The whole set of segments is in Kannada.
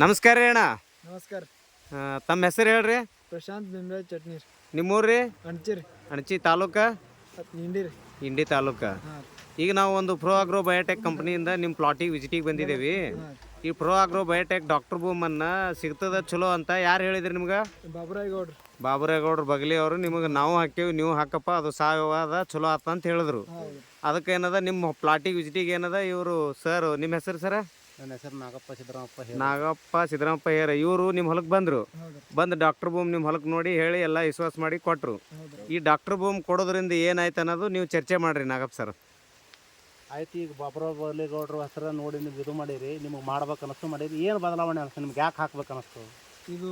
ನಮಸ್ಕಾರ ರೀ ಅಣ್ಣ. ನಮಸ್ಕಾರ ಆ, ತಮ್ಮ ಹೆಸರು ಹೇಳ್ರಿ. ಪ್ರಶಾಂತ್ ಬಿಂಬೆ ಚಟ್ನಿ ರೀ. ನಿಮ್ಮೂರು ರೀ? ಅಣ್ಚಿ ರೀ. ತಾಲೂಕ? ಇಂಡಿರಿ ಇಂಡಿ ತಾಲೂಕ. ಹಾಂ ಈಗ ನಾವು ಒಂದು ಪ್ರೋ ಆಗ್ರೋ ಬಯೋಟೆಕ್ ಕಂಪ್ನಿಯಿಂದ ನಿಮ್ಮ ಪ್ಲಾಟಿಗೆ ವಿಸಿಟಿಗೆ ಬಂದಿದ್ದೀವಿ. ಈ ಪ್ರೋ ಆಗ್ರೋ ಬಯೋಟೆಕ್ ಡಾಕ್ಟರ್ ಬೂಮನ್ನ ಸಿಗ್ತದ ಚಲೋ ಅಂತ ಯಾರು ಹೇಳಿದ್ರಿ ನಿಮ್ಗೆ? ಬಾಬುರಾಯ್ ಗೌಡ್ರಿ. ಬಗ್ಲಿ ಬಗಲಿ ಅವರು ನಿಮಗೆ ನಾವು ಹಾಕೇವಿ ನೀವು ಹಾಕಪ್ಪ ಅದು ಸಾವಯವ ಅದ ಚಲೋ ಆತ ಅಂತ ಹೇಳಿದ್ರು. ಹೌದು. ಅದಕ್ಕೆ ಏನದ ನಿಮ್ಮ ಪ್ಲಾಟಿಗೆ ವಿಸಿಟಿಗೆ ಏನದ ಇವರು ಸರ್ ನಿಮ್ಮ ಹೆಸರು ಸರ ನನ್ನ ಹೆಸರು ನಾಗಪ್ಪ ಸಿದ್ದರಾಮಪ್ಪ ನಾಗಪ್ಪ ಸಿದ್ದರಾಮಪ್ಪ ಹೇರ ಇವರು ನಿಮ್ಮ ಹೊಲಕ್ಕೆ ಬಂದರು. ಬಂದು ಡಾಕ್ಟರ್ ಬೂಮ್ ನಿಮ್ಮ ಹೊಲಕ್ಕೆ ನೋಡಿ ಹೇಳಿ ಎಲ್ಲ ವಿಶ್ವಾಸ ಮಾಡಿ ಕೊಟ್ಟರು ಈ ಡಾಕ್ಟರ್ ಬೂಮ್ ಕೊಡೋದ್ರಿಂದ ಏನಾಯ್ತು ಅನ್ನೋದು ನೀವು ಚರ್ಚೆ ಮಾಡಿರಿ ನಾಗಪ್ಪ ಸರ್ ಆಯ್ತು ಈಗ ಬಾಬುರಾವ್ ಬಲಿಗೌಡ್ರ ಹೆಸರ ನೋಡಿ ನೀವು ಇದು ಮಾಡಿರಿ ನಿಮಗೆ ಮಾಡ್ಬೇಕು ಅನಿಸ್ತು ಮಾಡಿರಿ. ಏನು ಬದಲಾವಣೆ ಅನಿಸ್ತು? ನಿಮ್ಗೆ ಯಾಕೆ ಹಾಕ್ಬೇಕು ಅನಿಸ್ತು? ಇದು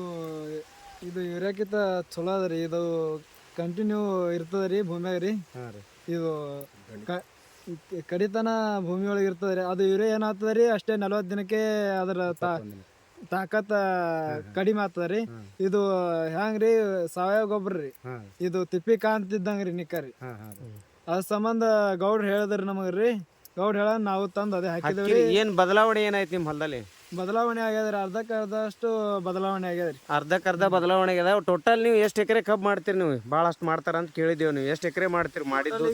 ಇದು ಯೂರಿಯಾಕ್ಕಿಂತ ಚಲೋ ಅದ ರೀ. ಇದು ಕಂಟಿನ್ಯೂ ಇರ್ತದೆ ರೀ ಭೂಮ್ಯಾಗ ರೀ. ಹಾಂ ರೀ. ಇದು ಕಡಿತನ ಭೂಮಿ ಒಳಗೆ ಇರ್ತದೆ. ರೀ ಅದು ಯೂರಿಯಾ ಏನಾಗ್ತದೆ ರೀ? ಅಷ್ಟೇ ನಲ್ವತ್ತು ದಿನಕ್ಕೆ ಅದರ ತಾ ತಾಕತ್ ಕಡಿಮೆ ಆಗ್ತದ ರೀ. ಇದು ಹೆಂಗ್ ರೀ? ಸಾವಯವ ಗೊಬ್ಬರ ರೀ. ಇದು ತಿಪ್ಪಿ ಕಾಂತಿದ್ದಂಗ ರೀ ನಿಕ್ಕ ರೀ. ಹಾಂ ಹಾಂ ಅದ್ರ ಸಂಬಂಧ ಗೌಡ್ರು ಹೇಳಿದ್ರಿ ನಮಗ್ರಿ ಗೌಡ್ರು ಹೇಳ ನಾವು ತಂದು ಅದೇ ಹಾಕಿದೇವ್ರಿ ಏನ್ ಬದಲಾವಣೆ ಏನಾಯ್ತು ನಿಮ್ಮ ಹೊಲದಲ್ಲಿ? ಬದಲಾವಣೆ ಆಗ್ಯದ್ರಿ. ಅರ್ಧಕ್ಕೆ ಅರ್ಧಷ್ಟು ಬದಲಾವಣೆ ಆಗ್ಯದ್ರಿ. ಅರ್ಧಕ್ಕೆ ಅರ್ಧ ಬದಲಾವಣೆ ಆಗ್ಯದ. ಟೋಟಲ್ ನೀವು ಎಷ್ಟು ಎಕರೆ ಕಬ್ಬು ಮಾಡ್ತೀರಿ ನೀವು? ಭಾಳಷ್ಟು ಮಾಡ್ತಾರ ಅಂತ ಕೇಳಿದೇವ್ ನೀವು. ಎಷ್ಟು ಎಕರೆ ಮಾಡ್ತೀರಿ? ಮಾಡಿದ್ದು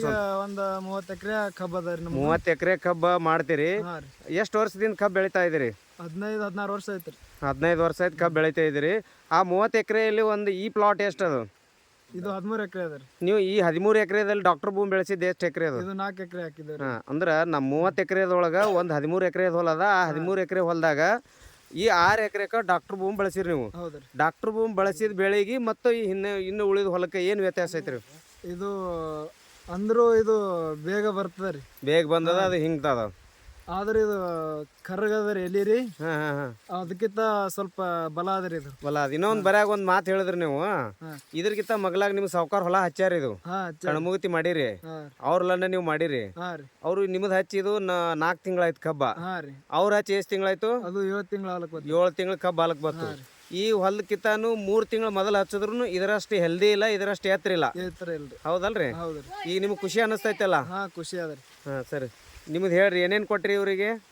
ಒಂದು ಮೂವತ್ತು ಎಕರೆ ಕಬ್ಬು ಅದ ರೀ ಮೂವತ್ತು ಎಕರೆ ಕಬ್ಬು ಮಾಡ್ತೀರಿ. ಎಷ್ಟು ವರ್ಷದಿಂದ ಕಬ್ಬು ಬೆಳಿತಾ ಇದ್ದೀರಿ ಹದಿನೈದು ಹದಿನಾರು ವರ್ಷ ಐತ್ರಿ ಹದಿನೈದು ವರ್ಷ ಆಯ್ತು ಕಬ್ಬು ಬೆಳಿತಾ ಇದ್ದೀರಿ ಆ ಮೂವತ್ತು ಎಕರೆಯಲ್ಲಿ ಒಂದು ಈ ಪ್ಲಾಟ್ ಎಷ್ಟು ಅದು? ಇದು ಹದಿಮೂರು ಎಕರೆ ಅದ ರೀ. ನೀವು ಈ ಹದಿಮೂರು ಎಕರೆದಲ್ಲಿ ಡಾಕ್ಟರ್ ಭೂಮಿ ಬೆಳೆಸಿದ್ದು ಎಷ್ಟು ಎಕರೆ ಅದು? ಇದು ನಾಲ್ಕು ಎಕರೆ ಹಾಕಿದ್ದೇವ್ರಿ ಹಾಂ ಅಂದ್ರೆ ನಮ್ಮ ಮೂವತ್ತು ಎಕರೆದೊಳಗೆ ಒಂದು ಹದಿಮೂರು ಎಕರೆ ಹೊಲ ಅದ. ಆ ಹದಿಮೂರು ಎಕರೆ ಹೊಲದಾಗ ಈ ಆರು ಎಕರೆಕ ಡಾಕ್ಟರ್ ಭೂಮಿ ಬೆಳೆಸಿರಿ ನೀವು. ಹೌದ್ರಿ ಡಾಕ್ಟರ್ ಭೂಮಿ ಬೆಳೆಸಿದ ಬೆಳೆಗೆ ಮತ್ತು ಈ ಇನ್ನು ಇನ್ನು ಉಳಿದ ಹೊಲಕ್ಕೆ ಏನು ವ್ಯತ್ಯಾಸ ಐತ್ರಿ? ಇದು ಅಂದ್ರೂ ಇದು ಬೇಗ ಬರ್ತದ ರೀ. ಬೇಗ ಬಂದದ ಅದು ಹಿಂಗ್ತದ. ಆದ್ರೆ ಇದು ಕರ್ಗದ ರೀ ಎಲ್ಲಿ ರೀ ಹಾಂ ಹಾಂ ಹಾಂ. ಅದಕ್ಕಿಂತ ಸ್ವಲ್ಪ ಬಲ ಅದ ರೀ ಇದು. ಬಲ ಅದ ಇನ್ನೊಂದು ಬರ್ಯಾಗ ಒಂದು ಮಾತು ಹೇಳಿದ್ರಿ ನೀವು. ಇದ್ರಕ್ಕಿಂತ ಇದ್ರಗಿಂತ ಮಗ್ಲಾಗ ನಿಮ್ ಸಾವ್ಕಾರ ಹೊಲ ಹಚ್ಚಾರ ಇದು. ಹಾಂ ಚ ಕಣಮುಗತಿ ಮಾಡಿರಿ. ಅವ್ರ ರೀ. ಅವ್ರಲ್ಲನ್ನ ನೀವು ಮಾಡಿರಿ. ಅವ್ರು ರೀ. ಅವರು ನಿಮ್ದು ಹಚ್ಚಿದು ನಾಕ್ ತಿಂಗಳಾಯ್ತು ಕಬ್ಬ. ಅವ್ರ ರೀ. ಅವ್ರು ಹಚ್ಚಿ ಎಷ್ಟ್ ತಿಂಗಳಾಯ್ತು ಅದು ಏಳು ತಿಂಗಳ ಏಳು ತಿಂಗಳು ಕಬ್ಬ ಹಾಲಕ್ ಬಂತು. ಈ ಹೊಲಕ್ಕಿಂತಾನು ಮೂರು ತಿಂಗಳು ಮೊದಲು ಹಚ್ಚಿದ್ರು ಇದರಷ್ಟು ಹೆಲ್ದಿ ಇಲ್ಲ ಇದರಷ್ಟು ಎತ್ತರ ಇಲ್ಲ. ಇಲ್ರಿ. ಹೌದಲ್ರಿ? ಹೌದ್ರಿ. ಈಗ ನಿಮ್ಗೆ ಖುಷಿ ಅನಿಸ್ತೈತಲ್ಲ? ಹಾಂ ಖುಷಿ ಅದ್ರಿ. ಹಾ ಸರಿ. ನಿಮ್ದು ಹೇಳ್ರಿ ಏನೇನು ಕೊಟ್ರಿ ಇವರಿಗೆ?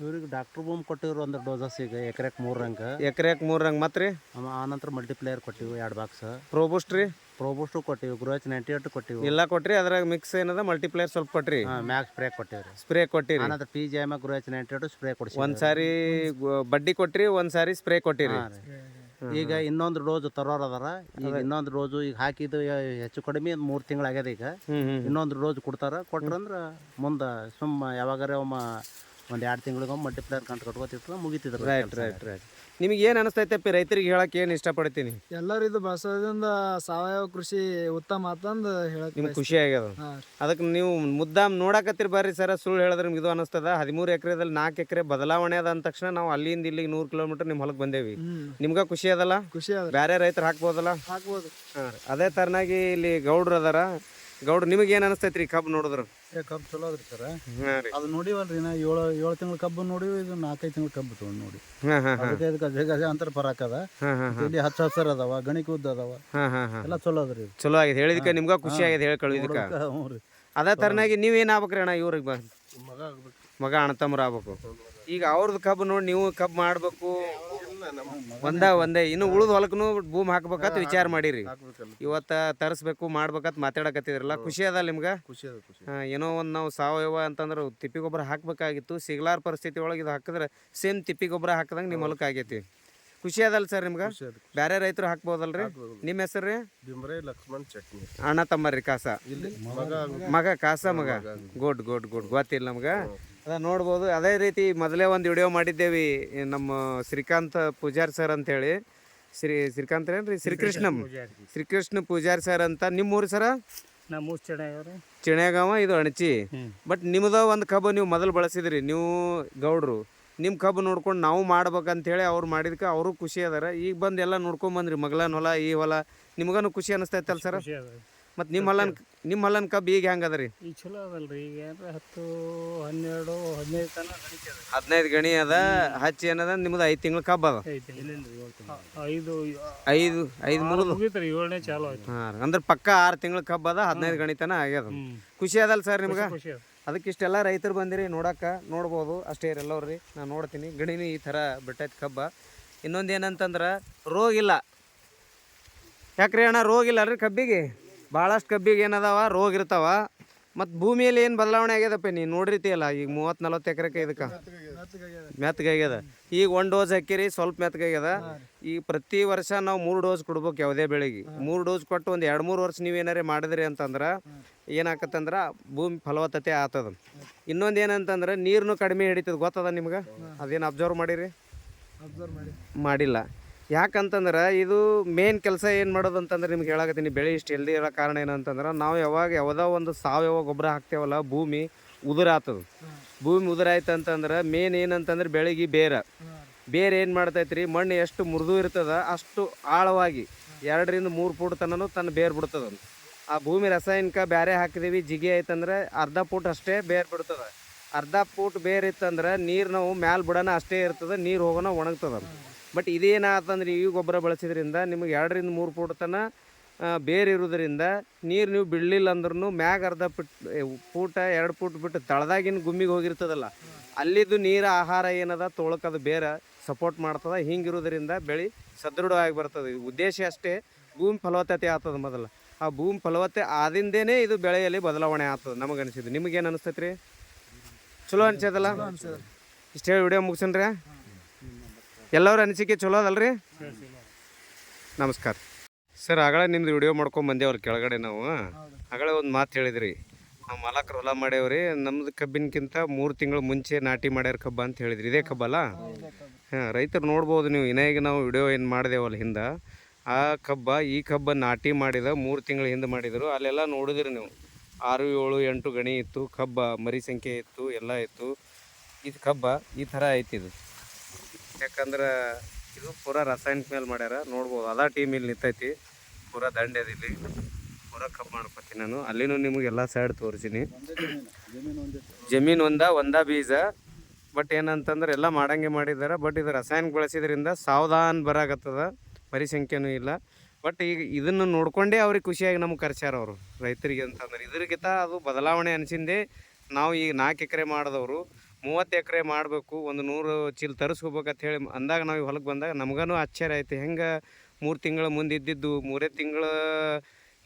ಇವ್ರಿಗೆ ಡಾಕ್ಟರ್ ಬೂಮ್ ಕೊಟ್ಟಿವ್ರು ಒಂದು ಡೋಸಸ್ ಈಗ ಎಕರೆಕ್ ಮೂರು ರಂಗ. ಎಕರೆಕ್ ಮೂರು ರಂಗ್. ಮತ್ತೆ ರೀ ಆಮ- ಆನಂತರ ಮಲ್ಟಿಪ್ಲೇಯರ್ ಕೊಟ್ಟಿವಿ ಎರಡು ಬಾಕ್ಸ್ ಪ್ರೋಬೂಸ್ಟ್ ರೀ? ಪ್ರೋಬೋಸ್ಟು ಕೊಟ್ಟಿವಿ ಗ್ರೋಚ್ ನೈಂಟಿ ಏಟ್ ಕೊಟ್ಟಿವಿ. ಎಲ್ಲ ಕೊಟ್ರಿ ಅದ್ರಾಗ ಮಿಕ್ಸ್ ಏನದ ಮಲ್ಟಿಪ್ಲೇಯರ್ ಸ್ವಲ್ಪ ಕೊಟ್ರಿ. ಮ್ಯಾಕ್ ಸ್ಪ್ರೇ ಕೊಟ್ಟಿವ್ರಿ. ಸ್ಪ್ರೇ ಕೊಟ್ಟಿರಿ. ಆನಂತರ P G M growth ninety eight spray ಕೊಡಿಸಿ ಒಂದು ಸಾರಿ ಬಡ್ಡಿ ಕೊಟ್ರಿ ಒಂದು ಸಾರಿ ಸ್ಪ್ರೇ ಕೊಟ್ಟಿರಿ. ಈಗ ಇನ್ನೊಂದು ಡೋಸ್ ತರೋರ್ ಅದಾರ. ಈಗ ಇನ್ನೊಂದು ಡೋಸು ಈಗ ಹಾಕಿದ್ದು ಹೆಚ್ಚು ಕಡಿಮೆ ಮೂರು ತಿಂಗಳಾಗ್ಯದ ಈಗ. ಇನ್ನೊಂದು ಡೋಸ್ ಕೊಡ್ತಾರ ಕೊಟ್ರಂದ್ರೆ ಮುಂದೆ ಸುಮ್ಮ ಯಾವಾಗಾರ ಒಮ್ಮ ಒಂದು ಎರಡು ತಿಂಗಳಿಗೊಮ್ಮೆ ಮಲ್ಟಿಪ್ಲೇಯರ್ ಕಂಟ್ ಕಟ್ಕೋತಿತ್ತು ಮುಗಿತಿದ್ರು ರೈಟ್ ರೈಟ್ ರೈಟ್ ನಿಮಗೆ ಏನು ಅನಿಸ್ತೈತಪ್ಪಿ ರೈತರಿಗೆ ಹೇಳಕ್ಕೆ ಏನು ಇಷ್ಟಪಡ್ತೀನಿ? ಎಲ್ಲರೂ ಇದು ಬಳಸೋದ್ರಿಂದ ಸಾವಯವ ಕೃಷಿ ಉತ್ತಮ ಅಂತಂದು ಹೇಳಕ್ಕೆ ನಿಮ್ಗೆ ಖುಷಿ ಆಗ್ಯದ? ಅದಕ್ಕೆ ನೀವು ಮುದ್ದಾಮ್ ನೋಡಕತ್ತಿರ್ ಬರ್ರಿ ಸರ ಸುಳ್ಳು ಹೇಳಿದ್ರೆ ನಿಮ್ಗೆ ಇದು ಅನಿಸ್ತದ. ಹದಿಮೂರು ಎಕರೆದಲ್ಲಿ ನಾಲ್ಕು ಎಕರೆ ಬದಲಾವಣೆ ಅದ ಅಂದ ತಕ್ಷಣ ನಾವು ಅಲ್ಲಿಂದ ಇಲ್ಲಿಗೆ ನೂರು ಕಿಲೋಮೀಟರ್ ನಿಮ್ಮ ಹೊಲಕ್ಕೆ ಬಂದೇವಿ. ನಿಮ್ಗ ಖುಷಿ ಅದಲ್ಲ? ಖುಷಿ ಅದ ಬೇರೆ ರೈತರು ಹಾಕ್ಬೋದಲ್ಲ? ಹಾಕ್ಬೋದು. ಹಾಂ ಅದೇ ತರನಾಗಿ ಇಲ್ಲಿ ಗೌಡ್ರು ಅದಾರ. ಗೌಡ್ರು ನಿಮಗೆ ಏನು ಅನಿಸ್ತೈತ್ರಿ ಕಬ್ಬು ನೋಡಿದ್ರು? ಕಬ್ಬು ಚಲೋ ಅದ್ರಿ ಸರ್. ಹಾಂ ರೀ. ಅದು ನೋಡಿವಲ್ರಿ ನಾ ಏಳು ಏಳು ತಿಂಗಳ ಕಬ್ಬು ನೋಡಿ ಇದು ನಾಲ್ಕೈದು ತಿಂಗಳ ಕಬ್ಬು ತೊಗೊಂಡು ನೋಡಿ. ಹಾಂ ಹಾಂ ಹಾಂ. ಅದಕ್ಕೆ ಇದಕ್ಕೆ ಗಜ ಗಜ ಅಂತರ ಫರಕ್ ಅದ ಹಾಂ ಹಾಂ ಇಲ್ಲಿ ಹಚ್ಚ ಹಸರ್ ಅದಾವ ಗಣಿಕ ಉದ್ದ ಅದಾವ. ಹಾಂ ಹಾಂ ಹಾಂ. ಎಲ್ಲ ಚಲೋ ಅದ್ರಿ ಇದು. ಚಲೋ ಆಗಿದೆ. ಹೇಳಿದಕ್ಕೆ ನಿಮ್ಗೆ ಖುಷಿ ಆಗಿದೆ ಹೇಳಿ ಕಳಿದಕ್ಕೆ ಹ್ಞೂ ರೀ. ಅದೇ ಥರನಾಗಿ ನೀವೇನು ಆಗ್ಬೇಕ್ರಿ ಅಣ್ಣ ಇವ್ರಿಗೆ ಬ. ಮಗ ಆಗ್ಬೇಕು. ಮಗ ಅಣ್ಣತಮ್ಮರು ಆಗ್ಬೇಕು. ಈಗ ಅವ್ರದ್ದು ಕಬ್ಬು ನೋಡಿ ನೀವು ಕಬ್ಬು ಮಾಡಬೇಕು. ಒಂದ ಒಂದೇ. ಇನ್ನು ಉಳಿದ ಹೊಲಕ್ಕೂ ಭೂಮಿ ಹಾಕ್ಬೇಕಂತ ವಿಚಾರ ಮಾಡಿರಿ. ಇವತ್ತ ತರಿಸ್ಬೇಕು ಮಾಡ್ಬೇಕಂತ ಮಾತಾಡಕತ್ತಿದ್ರಲ್ಲ ಖುಷಿ ಅದ ನಿಮ್ಗೆ? ಖುಷಿ ಅದ ಖುಷಿ ಏನೋ ಒಂದು ನಾವು ಸಾವಯವ ಅಂತಂದ್ರೆ ತಿಪ್ಪಿ ಗೊಬ್ಬರ ಹಾಕ್ಬೇಕಾಗಿತ್ತು. ಸಿಗ್ಲಾರ ಪರಿಸ್ಥಿತಿ ಒಳಗೆ ಇದು ಹಾಕಿದ್ರೆ ಸೇಮ್ ತಿಪ್ಪಿ ಗೊಬ್ಬರ ಹಾಕಿದಂಗೆ ನಿಮ್ಮ ಹೊಲಕ್ಕೆ ಆಗೈತಿ. ಖುಷಿ ಅದಲ್ಲ ಸರ್ ನಿಮ್ಗೆ? ಬೇರೆ ರೈತರು ಹಾಕ್ಬೋದಲ್ರಿ? ನಿಮ್ಮ ಹೆಸರು ರೀ? ತಮ್ಮ ಲಕ್ಷ್ಮಣ್ ಚಟ್ನಿ. ಅಣ್ಣ ತಮ್ಮರಿ ಕಾಸ. ಮಗ ಮಗ ಕಾಸ ಮಗ. ಗುಡ್ ಗುಡ್ ಗುಡ್ ಗೊತ್ತಿಲ್ಲ ನಮ್ಗೆ? ಅದ ನೋಡ್ಬೋದು. ಅದೇ ರೀತಿ ಮೊದಲೇ ಒಂದು ವಿಡಿಯೋ ಮಾಡಿದ್ದೇವೆ ನಮ್ಮ ಶ್ರೀಕಾಂತ ಪೂಜಾರಿ ಸರ್ ಅಂತೇಳಿ. ಶ್ರೀ ಶ್ರೀಕಾಂತ್ ಏನ್ರಿ? ಶ್ರೀಕೃಷ್ಣ. ಶ್ರೀಕೃಷ್ಣ ಪೂಜಾರಿ ಸರ್ ಅಂತ. ನಿಮ್ಮ ಊರು ಸರ ನಮ್ಮ ಚಿಣ್ಯಾಗಾವ ಇದು ಅಣಚಿ. ಬಟ್ ನಿಮ್ದ ಒಂದು ಕಬ್ಬು ನೀವು ಮೊದಲು ಬಳಸಿದ್ರಿ ನೀವು ಗೌಡ್ರು. ನಿಮ್ಮ ಕಬ್ಬು ನೋಡ್ಕೊಂಡು ನಾವು ಮಾಡ್ಬೇಕಂತೇಳಿ ಅವ್ರು ಮಾಡಿದ್ಕೆ ಅವರು ಖುಷಿ ಅದಾರ. ಈಗ ಬಂದು ಎಲ್ಲ ನೋಡ್ಕೊಂಬಂದ್ರಿ ಮಗ್ಲನ ಹೊಲ ಈ ಹೊಲ. ನಿಮ್ಗನು ಖುಷಿ ಅನಿಸ್ತೈತಲ್ಲ ಸರ್ ಮತ್ತು ನಿಮ್ಮ ಹಲ್ಲನ್ ನಿಮ್ಮ ಹೊಲನ ಕಬ್ಬು ಈಗ ಹೆಂಗೆ ಅದ ರೀ? ಈಗ ಚಲೋ ಅದಲ್ರಿ ಈಗ ಏನ್ರ ಹತ್ತು ಹನ್ನೆರಡು ಹದಿನೈದು ತನ ಹದಿನೈದು ಗಣಿ ಅದ ಹಚ್ಚಿ ಏನದ ನಿಮ್ದು ಐದು ತಿಂಗಳ ಕಬ್ಬು ಅದ. ಐದು ಐದು ಐದು ಮೂರು ಮುಗೀತ್ರಿ ಏಳನೇ ಚಾಲು ಆಯ್ತು. ಹಾಂ ಅಂದ್ರೆ ಪಕ್ಕ ಆರು ತಿಂಗ್ಳು ಕಬ್ಬು ಅದ ಹದಿನೈದು ಗಣಿತನ ಆಗ್ಯದ. ಖುಷಿ ಅದಲ್ಲ ಸರ್ ನಿಮ್ಗೆ? ಖುಷಿ ಅದ. ಅದಕ್ಕೆ ಇಷ್ಟೆಲ್ಲ ರೈತರು ಬಂದಿರಿ ನೋಡಕ್ಕೆ ನೋಡ್ಬೋದು ಅಷ್ಟೇ ಎಲ್ಲವ್ರಿ ನಾನು ನೋಡ್ತೀನಿ. ಗಣಿನಿ ಈ ಥರ ಬಿಟ್ಟೈತೆ ಕಬ್ಬ. ಇನ್ನೊಂದು ಏನಂತಂದ್ರೆ ರೋಗ ಇಲ್ಲ ಯಾಕ್ರಿ ಅಣ್ಣ ರೋಗ ಇಲ್ಲ ರೀ ಕಬ್ಬಿಗೆ? ಭಾಳಷ್ಟು ಕಬ್ಬಿಗೆ ಏನದಾವ? ರೋಗ ಇರ್ತಾವ. ಮತ್ತು ಭೂಮಿಯಲ್ಲಿ ಏನು ಬದಲಾವಣೆ ಆಗ್ಯದಪ್ಪ ನೀನು ನೋಡಿರ್ತೀಯಲ್ಲ ಈಗ ಮೂವತ್ತು ನಲ್ವತ್ತು ಎಕರೆಗೆ ಇದಕ್ಕೆ. ಮೆತ್ತಗಾಗ್ಯದ ಈಗ ಒಂದು ಡೋಸ್ ಹಾಕಿರಿ ಸ್ವಲ್ಪ ಮೆತ್ತಗಾಗ್ಯದ ಈಗ ಪ್ರತಿ ವರ್ಷ ನಾವು ಮೂರು ಡೋಸ್ ಕೊಡ್ಬೇಕು ಯಾವುದೇ ಬೆಳೆಗೆ ಮೂರು ಡೋಸ್ ಕೊಟ್ಟು ಒಂದು ಎರಡು ಮೂರು ವರ್ಷ ನೀವು ಏನಾರೇ ಮಾಡಿದ್ರಿ ಅಂತಂದ್ರೆ ಏನಾಕತ್ತಂದ್ರೆ ಭೂಮಿ ಫಲವತ್ತತೆ ಆತದ. ಇನ್ನೊಂದು ಏನಂತಂದ್ರೆ ನೀರನ್ನು ಕಡಿಮೆ ಹಿಡಿತದ. ಗೊತ್ತದ ನಿಮ್ಗೆ? ಅದೇನು ಅಬ್ಸರ್ವ್ ಮಾಡಿರಿ? ಮಾಡಿಲ್ಲ. ಯಾಕಂತಂದ್ರೆ ಇದು ಮೇನ್ ಕೆಲಸ ಏನು ಮಾಡೋದು ಅಂತಂದ್ರೆ ನಿಮ್ಗೆ ಹೇಳಕತ್ತೀನಿ, ಬೆಳೆ ಇಷ್ಟು ಹೆಲ್ದಿ ಇರೋ ಕಾರಣ ಏನಂತಂದ್ರೆ ನಾವು ಯಾವಾಗ ಯಾವುದೋ ಒಂದು ಸಾವಯವ ಗೊಬ್ಬರ ಹಾಕ್ತೇವಲ್ಲ, ಭೂಮಿ ಉದುರಾತದ ಭೂಮಿ ಉದುರಾಯ್ತು ಅಂತಂದ್ರೆ ಮೇನ್ ಏನಂತಂದ್ರೆ ಬೆಳೆಗೆ ಬೇರೆ. ಬೇರೆ ಏನು ಮಾಡ್ತೈತ್ರಿ, ಮಣ್ಣು ಎಷ್ಟು ಮುರಿದು ಇರ್ತದ ಅಷ್ಟು ಆಳವಾಗಿ, ಎರಡರಿಂದ ಮೂರು ಫೂಟ್ ತನೂ ತನ್ನ ಬೇರು ಬಿಡ್ತದ. ಆ ಭೂಮಿ ರಾಸಾಯನಿಕ ಬೇರೆ ಹಾಕಿದೀವಿ, ಜಿಗಿ ಆಯ್ತಂದ್ರೆ ಅರ್ಧ ಫೂಟ್ ಅಷ್ಟೇ ಬೇರು ಬಿಡ್ತದೆ. ಅರ್ಧ ಫೂಟ್ ಬೇರ್ ಇತ್ತಂದ್ರೆ ನೀರು ನಾವು ಮ್ಯಾಲ ಬಿಡೋಣ ಅಷ್ಟೇ ಇರ್ತದೆ, ನೀರು ಹೋಗೋಣ ಒಣಗ್ತದ. ಬಟ್ ಇದೇನಾತಂದ್ರೆ ಈ ಗೊಬ್ಬರ ಬಳಸಿದ್ರಿಂದ ನಿಮಗೆ ಎರಡರಿಂದ ಮೂರು ಫೂಟ್ ತನ ಬೇರೆ ಇರೋದ್ರಿಂದ ನೀರು ನೀವು ಬಿಡಲಿಲ್ಲ ಅಂದ್ರೂ ಮ್ಯಾಗ ಅರ್ಧ ಫುಟ್ ಫೂಟ ಎರಡು ಫೂಟ್ ಬಿಟ್ಟು ತಳದಾಗಿನ ಗುಮ್ಮಿಗೆ ಹೋಗಿರ್ತದಲ್ಲ ಅಲ್ಲಿದ್ದು ನೀರು ಆಹಾರ ಏನದ ತೊಳಕದು ಬೇರೆ ಸಪೋರ್ಟ್ ಮಾಡ್ತದೆ ಹಿಂಗಿರೋದ್ರಿಂದ ಬೆಳೆ ಸದೃಢವಾಗಿ ಬರ್ತದೆ. ಉದ್ದೇಶ ಅಷ್ಟೇ ಭೂಮಿ ಫಲವತ್ತತೆ ಆಗ್ತದೆ ಮೊದಲು. ಆ ಭೂಮಿ ಫಲವತ್ತೆ ಆದಿಂದೇನೆ ಇದು ಬೆಳೆಯಲ್ಲಿ ಬದಲಾವಣೆ ಆಗ್ತದೆ ನಮಗೆ ಅನಿಸಿದ್ದು. ನಿಮಗೇನು ಅನಿಸ್ತೈತೆ ರೀ ಚಲೋ ಅನ್ಸದಲ್ಲ ಇಷ್ಟೇ ಹೇಳಿ ವಿಡಿಯೋ ಮುಗಿಸನ್ರಿ? ಎಲ್ಲರ ಅನಿಸಿಕೆ ಚಲೋ ಅದಲ್ರಿ? ನಮಸ್ಕಾರ. ಸರ್ ಆಗಳ ನಿಮ್ದು ವಿಡಿಯೋ ಮಾಡ್ಕೊಂಡ್ ಬಂದೇವ್ರಿ ಕೆಳಗಡೆ ನಾವು. ಆಗಳ ಒಂದು ಮಾತು ಹೇಳಿದ್ರಿ. ನಾವು ಮಾಲಕರು ಹೊಲ ಮಾಡೇವ್ರಿ ನಮ್ದು ಕಬ್ಬಿನಕ್ಕಿಂತ ಮೂರು ತಿಂಗಳು ಮುಂಚೆ ನಾಟಿ ಮಾಡ್ಯಾರ ಕಬ್ಬ ಅಂತ ಹೇಳಿದ್ರಿ. ಇದೇ ಕಬ್ಬಲ್ಲ ಹಾಂ, ರೈತರು ನೋಡ್ಬೋದು ನೀವು. ಇನ್ನಾಗಿ ನಾವು ವಿಡಿಯೋ ಏನು ಮಾಡಿದೆವಲ್ಲ ಹಿಂದೆ? ಆ ಕಬ್ಬ, ಈ ಕಬ್ಬ ನಾಟಿ ಮಾಡಿದ ಮೂರು ತಿಂಗಳ ಹಿಂದೆ ಮಾಡಿದರು. ಅಲ್ಲೆಲ್ಲ ನೋಡಿದ್ರಿ ನೀವು. ಆರು, ಏಳು, ಎಂಟು ಗಣಿ ಇತ್ತು. ಕಬ್ಬ ಮರಿ ಸಂಖ್ಯೆ ಇತ್ತು, ಎಲ್ಲ ಇತ್ತು. ಇದು ಕಬ್ಬ ಈ ಥರ ಐತಿ ಇದು ಯಾಕಂದ್ರೆ ಇದು ಪೂರಾ ರಾಸಾಯನಿಕ ಮೇಲೆ ಮಾಡ್ಯಾರ, ನೋಡ್ಬೋದು. ಅದ ಟೀಮ್ ಇಲ್ಲಿ ನಿಂತೈತಿ. ಪೂರ ಅದ ಇಲ್ಲಿ. ಪೂರ ಕಪ್ ಮಾಡ್ಕೊತೀನಿ ನಾನು. ಅಲ್ಲಿನೂ ನಿಮಗೆ ಎಲ್ಲ ಸೈಡ್ ತೋರಿಸಿನಿ. ಜಮೀನು ಒಂದ ಒಂದ ಬೀಜ. ಬಟ್ ಏನಂತಂದ್ರೆ ಎಲ್ಲ ಮಾಡಂಗೆ ಮಾಡಿದ್ದಾರೆ ಬಟ್ ಇದು ರಾಸಾಯನಿಕ ಬಳಸಿದ್ರಿಂದ ಸಾವಧಾನ ಬರಾಗತ್ತದ ಮರಿ ಸಂಖ್ಯೆನೂ ಇಲ್ಲ. ಬಟ್ ಈಗ ಇದನ್ನು ನೋಡ್ಕೊಂಡೇ ಅವ್ರಿಗೆ ಖುಷಿಯಾಗಿ ನಮ್ಗೆ ಕರ್ಸ್ಯಾರ ಅವರು ರೈತರಿಗೆ ಅಂತಂದ್ರೆ. ಇದ್ರಗಿಂತ ಅದು ಬದಲಾವಣೆ ಅನಿಸಿಂದೆ ನಾವು ಈಗ ನಾಲ್ಕು ಎಕರೆ ಮಾಡಿದವರು. ಮೂವತ್ತು ಎಕರೆ ಮಾಡಬೇಕು, ಒಂದು ನೂರು ಚೀಲ ತರಿಸ್ಕೋಬೇಕಂತ ಹೇಳಿ ಅಂದಾಗ ನಾವು ಹೊಲಕ್ಕೆ ಬಂದಾಗ ನಮಗೂ ಆಶ್ಚರ್ಯ ಆಯ್ತು. ಹೆಂಗೆ ಮೂರು ತಿಂಗಳ ಮುಂದೆ ಇದ್ದಿದ್ದು, ಮೂರೇ ತಿಂಗಳ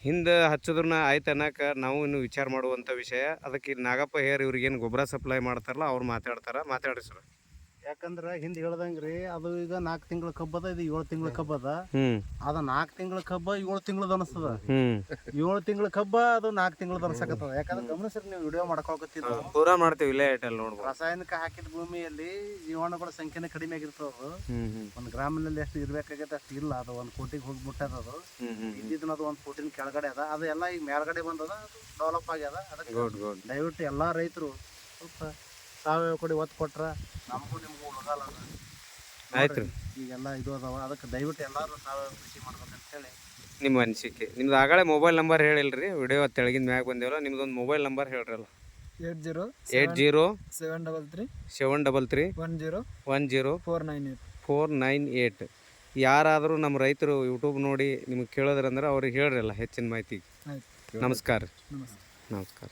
ಹಿಂದೆ ಹಚ್ಚಿದ್ರನ್ನ ಆಯ್ತು ಅನ್ನೋಕೆ ನಾವು ಇನ್ನು ವಿಚಾರ ಮಾಡುವಂಥ ವಿಷಯ. ಅದಕ್ಕೆ ನಾಗಪ್ಪ ಹೇರ್ ಇವ್ರಿಗೇನು ಗೊಬ್ಬರ ಸಪ್ಲೈ ಮಾಡ್ತಾರಲ್ಲ, ಅವ್ರು ಮಾತಾಡ್ತಾರೆ. ಮಾತಾಡ್ರಿ ಸರ್. ಯಾಕಂದ್ರೆ ಹಿಂದ್ ಹೇಳ್ದಂಗ್ರಿ ಅದು ಈಗ ನಾಲ್ಕು ತಿಂಗಳ ಕಬ್ಬದ ಇದು ಏಳು ತಿಂಗಳ ಕಬ್ಬದ ಹ್ಞೂ ಅದ ನಾಲ್ಕು ತಿಂಗಳ ಕಬ್ಬ ಏಳು ತಿಂಗಳದ ಅನಸ್ತದ. ಏಳ್ ಏಳು ತಿಂಗಳ ಕಬ್ಬ ಅದು ನಾಲ್ಕು ತಿಂಗಳದ ಅನ್ಸಕತ್ತದ. ಯಾಕಂದ್ರೆ ಗಮನಿಸ್ರಿ ನೀವು ವಿಡಿಯೋ ಮಾಡ್ಕೊಳಕತ್ತಿದ್ದು. ಪೂರಾ ಮಾಡ್ತೀವಿ ಇಲ್ಲೇ ಐಟಲ್ ನೋಡ್ಬೋದು. ರಾಸಾಯನಿಕ ಹಾಕಿದ ಭೂಮಿಯಲ್ಲಿ ಜೀವಾಣುಗಳ ಸಂಖ್ಯೆನೇ ಕಡಿಮೆ ಆಗಿರ್ತದ ಒಂದು ಗ್ರಾಮಿನಲ್ಲಿ ಎಷ್ಟು ಇರ್ಬೇಕಾಗೈತೆ ಅಷ್ಟು ಇಲ್ಲ. ಅದು ಒಂದ್ ಕೋಟಿಗೆ ಹೋಗ್ಬಿಟ್ಟದ ಅದು ಇದ್ದಿದ್ನ ಇದ್ದಿದ್ದನ್ನ ಅದು ಒಂದ್ ಕೋಟಿನ ಕೆಳಗಡೆ ಅದ. ಅದೆಲ್ಲ ಎಲ್ಲ ಈಗ ಮೇಲ್ಗಡೆ ಬಂದದ ಅದು ಡೆವಲಪ್ ಆಗ್ಯದ. ಅದಕ್ಕೆ ಗುಡ್ ಗುಡ್ ದಯವಿಟ್ಟು ಎಲ್ಲಾ ರೈತರು ಸ್ವಲ್ಪ ಸಾವಯವ ಕೊಡಿ ಒತ್ತು ಕೊಟ್ರೆ. ನಮಗೂ ನಿಮಗೂ ಉಳಗಲ್ಲ ಆಯ್ತು ರೀ ಈಗೆಲ್ಲ ಇದು ಅದಾವ ಅದಕ್ಕೆ ದಯವಿಟ್ಟು ಎಲ್ಲರೂ ಸಾವಯವ ಕೃಷಿ ಮಾಡ್ಬೇಕಂತ ಹೇಳಿ. ನಿಮ್ಮ ಅನಿಸಿಕೆ. ನಿಮ್ದು ಆಗಲೇ ಮೊಬೈಲ್ ನಂಬರ್ ಹೇಳಿಲ್ರಿ ವಿಡಿಯೋ ತೆಳಗಿನ ಮ್ಯಾಗ ಬಂದೇವಲ್ಲ ನಿಮ್ದೊಂದು mobile number ಹೇಳ್ರಲ್ಲ. Eight zero eight zero seven double three seven double three one zero one zero four nine eight. Four nine eight. ಯಾರಾದರೂ ನಮ್ಮ ರೈತರು ಯೂಟ್ಯೂಬ್ ನೋಡಿ ನಿಮಗೆ ಕೇಳೋದ್ರಂದ್ರೆ ಅವ್ರಿಗೆ ಹೇಳ್ರಲ್ಲ ಹೆಚ್ಚಿನ ಮಾಹಿತಿ. ಆಯ್ತು. ನಮಸ್ಕಾರ. ನಮಸ್ಕಾರ.